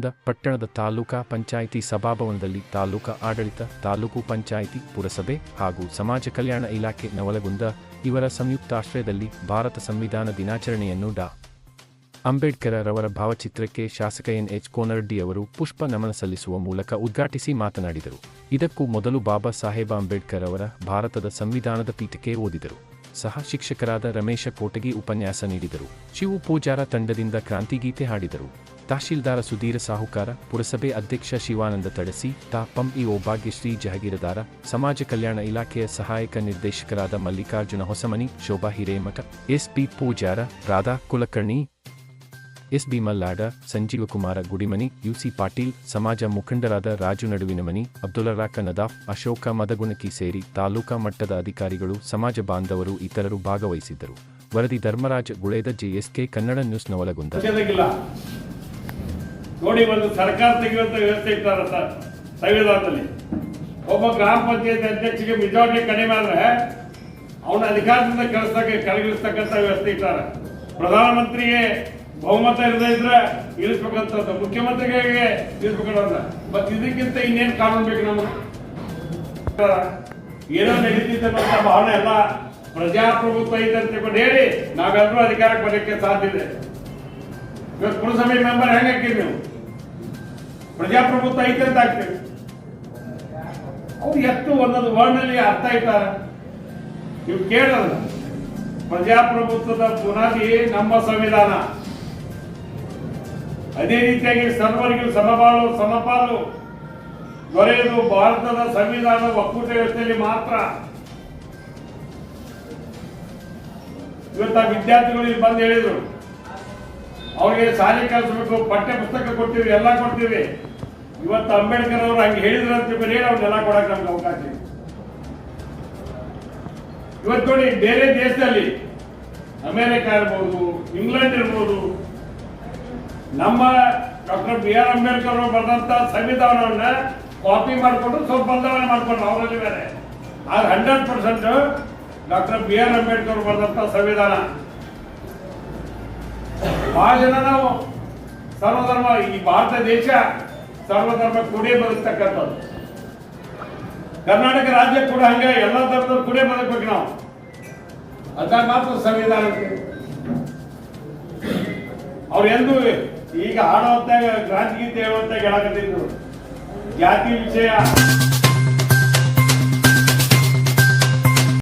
ನವಲಗುಂದ ಪಟ್ಟಣದ ತಾಲೂಕಾ ಪಂಚಾಯಿತಿ ಸಭಾಭವನದಲ್ಲಿ ತಾಲೂಕಾ ಆಡಳಿತ, ತಾಲೂಕು ಪಂಚಾಯಿತಿ ಪುರಸಭೆ ಹಾಗೂ ಸಮಾಜ ಕಲ್ಯಾಣ ಇಲಾಖೆ ನವಲಗುಂದ ಇವರ ಸಂಯುಕ್ತಾಶ್ರಯದಲ್ಲಿ ಭಾರತ ಸಂವಿಧಾನ ದಿನಾಚರಣೆಯನ್ನು ಡಾ. ಅಂಬೇಡ್ಕರ್ ರವರ ಭಾವಚಿತ್ರಕ್ಕೆ ಶಾಸಕ ಎನ್. ಎಚ್. ಕೋನರೆಡ್ಡಿ ಅವರು ಪುಷ್ಪ ನಮನ ಸಲ್ಲಿಸುವ ಮೂಲಕ ಉದ್ಘಾಟಿಸಿ ಮಾತನಾಡಿದರು. ಇದಕ್ಕೂ ಮೊದಲು ಬಾಬಾ ಸಾಹೇಬ ಅಂಬೇಡ್ಕರ್ ಅವರ ಭಾರತದ ಸಂವಿಧಾನದ ಪೀಠಕ್ಕೆ ಓದಿದರು. ಸಹ ಶಿಕ್ಷಕರಾದ ರಮೇಶ ಕೋಟಗಿ ಉಪನ್ಯಾಸ ನೀಡಿದರು. ಶಿವು ಪೂಜಾರ ತಂಡದಿಂದ ಕ್ರಾಂತಿಗೀತೆ ಹಾಡಿದರು. ತಹಶೀಲ್ದಾರ ಸುಧೀರ ಸಾಹುಕಾರ ಪುರಸಭೆ ಅಧ್ಯಕ್ಷ ಶಿವಾನಂದ ತಡಸಿ ತಾಪಂ ಇಒ ಭಾಗ್ಯಶ್ರೀ ಜಹಗೀರದಾರ, ಸಮಾಜ ಕಲ್ಯಾಣ ಇಲಾಖೆಯ ಸಹಾಯಕ ನಿರ್ದೇಶಕರಾದ Mallikarjuna Hosamani, Shobha Hiremath, SP Pujar, Radha Kulkarni, SB Mallad Sanjeevkumar Gudimani, UC Patil, ಸಮಾಜ ಮುಖಂಡರಾದ ರಾಜು ನಡುವಿನಮನಿ ಅಬ್ದುಲ್ಲರಾಕ ನದಾಫ್, ಅಶೋಕ ಮದಗುಣಕಿ ಸೇರಿ ತಾಲೂಕಾ ಮಟ್ಟದ ಅಧಿಕಾರಿಗಳು, ಸಮಾಜ ಬಾಂಧವರು ಇತರರು ಭಾಗವಹಿಸಿದ್ದರು. ವರದಿ ಧರ್ಮರಾಜ ಗುಳೇದ ಜೆಎಸ್ಕೆ ಕನ್ನಡ ನ್ಯೂಸ್ ನವಲಗುಂದ. ತೆಗೆದಿಲ್ಲ ನೋಡಿ ಒಂದು ಸರ್ಕಾರ ತೆಗೆಯುವಂತ ವ್ಯವಸ್ಥೆ ಇರ್ತಾರ ಸರ್ ಸಂವಿಧಾನದಲ್ಲಿ ಒಬ್ಬ ಗ್ರಾಮ ಪಂಚಾಯತ್ ಅಧ್ಯಕ್ಷಿಗೆ ಮೆಜಾರಿಟಿ ಕಡಿಮೆ ಆದ್ರೆ ಅವನ ಅಧಿಕಾರದಿಂದ ಕೆಲಸಕ್ಕೆ ಕೆಳಗಿಳಿಸ್ತಕ್ಕಂಥ ವ್ಯವಸ್ಥೆ ಇಟ್ಟಾರ ಪ್ರಧಾನಮಂತ್ರಿಗೆ ಬಹುಮತ ಇರದೇ ಇದ್ರೆ ಇಳಿಸ್ಬೇಕಂತ ಮುಖ್ಯಮಂತ್ರಿಗೆ ಇಳಿಸ್ಬೇಕಂತ ಮತ್ತೆ ಇದಕ್ಕಿಂತ ಇನ್ನೇನು ಕಾನೂನು ಬೇಕು ನಮಗೆ? ಏನೋ ನಡೀತಿದ್ದ ಭಾವನೆ ಎಲ್ಲ ಪ್ರಜಾಪ್ರಭುತ್ವ ಐತೆ ಅಂತ ತಿಳ್ಕೊಂಡು ಹೇಳಿ, ನಾವೆಲ್ಲರೂ ಅಧಿಕಾರಕ್ಕೆ ಬರೋಕ್ಕೆ ಸಾಧ್ಯ ಇದೆ. ಇವತ್ತು ಪುರಸಭೆ ಮೆಂಬರ್ ಹೆಂಗೆ ಹಾಕಿರಿ ನೀವು? ಪ್ರಜಾಪ್ರಭುತ್ವ ಐತೆ ಅಂತ ಆಗ್ತೇವೆ. ಅವ್ರು ಎಷ್ಟು ಒಂದೊಂದು ವರ್ಡ್ನಲ್ಲಿ ಅರ್ಥ ಇಟ್ಟಾರ ನೀವು ಕೇಳಲ್ಲ. ಪ್ರಜಾಪ್ರಭುತ್ವದ ಬುನಾದಿ ನಮ್ಮ ಸಂವಿಧಾನ. ಅದೇ ರೀತಿಯಾಗಿ ಸರ್ವರಿಗೂ ಸಮಬಾಳು, ಸಮಪಾಲು. ದೊರೆಯುವುದು ಭಾರತದ ಸಂವಿಧಾನ ಒಕ್ಕೂಟ ವ್ಯವಸ್ಥೆಯಲ್ಲಿ ಮಾತ್ರ. ಇವತ್ತ ವಿದ್ಯಾರ್ಥಿಗಳಿಗೆ ಬಂದು ಹೇಳಿದ್ರು. ಅವ್ರಿಗೆ ಶಾಲೆ ಕಲಿಸ್ಬೇಕು ಪಠ್ಯ ಪುಸ್ತಕ ಕೊಡ್ತೀವಿ, ಎಲ್ಲ ಕೊಡ್ತೀವಿ. ಇವತ್ತು ಅಂಬೇಡ್ಕರ್ ಅವರು ಹಂಗೆ ಹೇಳಿದ್ರು ಅಂತ ಹೇಳಿ ಅವ್ರನ್ನೆಲ್ಲ ಕೊಡಕ್ಕೆ ನಮ್ಗೆ ಅವಕಾಶ ಇದೆ ಇವತ್ತು ನೋಡಿ ಬೇರೆ ದೇಶದಲ್ಲಿ ಅಮೆರಿಕ ಇರ್ಬೋದು, ಇಂಗ್ಲೆಂಡ್ ಇರ್ಬೋದು, ನಮ್ಮ ಡಾಕ್ಟರ್ ಬಿ ಆರ್ ಅಂಬೇಡ್ಕರ್ ಅವರು ಬರೆದಂತ ಸಂವಿಧಾನವನ್ನ ಕಾಪಿ ಮಾಡಿಕೊಂಡು ಸ್ವಲ್ಪ ಬದಲಾವಣೆ ಮಾಡ್ಕೊಂಡು ಅವರಲ್ಲಿ ಬೇರೆ. ಆದ್ರೆ hundred percent doctor B R Ambedkar ಅವರು ಬರೆದಂತ ಸಂವಿಧಾನ. ಬಹಳ ಜನ ನಾವು ಸರ್ವಧರ್ಮ, ಈ ಭಾರತ ದೇಶ ಸರ್ವಧರ್ಮ ಕೂಡೇ ಬದುಕ್ತಕ್ಕಂಥದ್ದು ಕರ್ನಾಟಕ ರಾಜ್ಯ ಕೂಡ ಹಂಗೆ, ಎಲ್ಲ ಧರ್ಮದ ಕೂಡೇ ಬದುಕ್ಬೇಕು ನಾವು. ಅದಾಗ ಮಾತ್ರ ಸಂವಿಧಾನ ಅವ್ರು ಎಂದು ಈಗ ಹಾಡೋ ಹೊತ್ತಾಗ ಕ್ರಾಂತಿ ಗೀತೆ ಹೇಳಕತ್ತಿದ್ರು ಜಾತಿ ವಿಷಯ.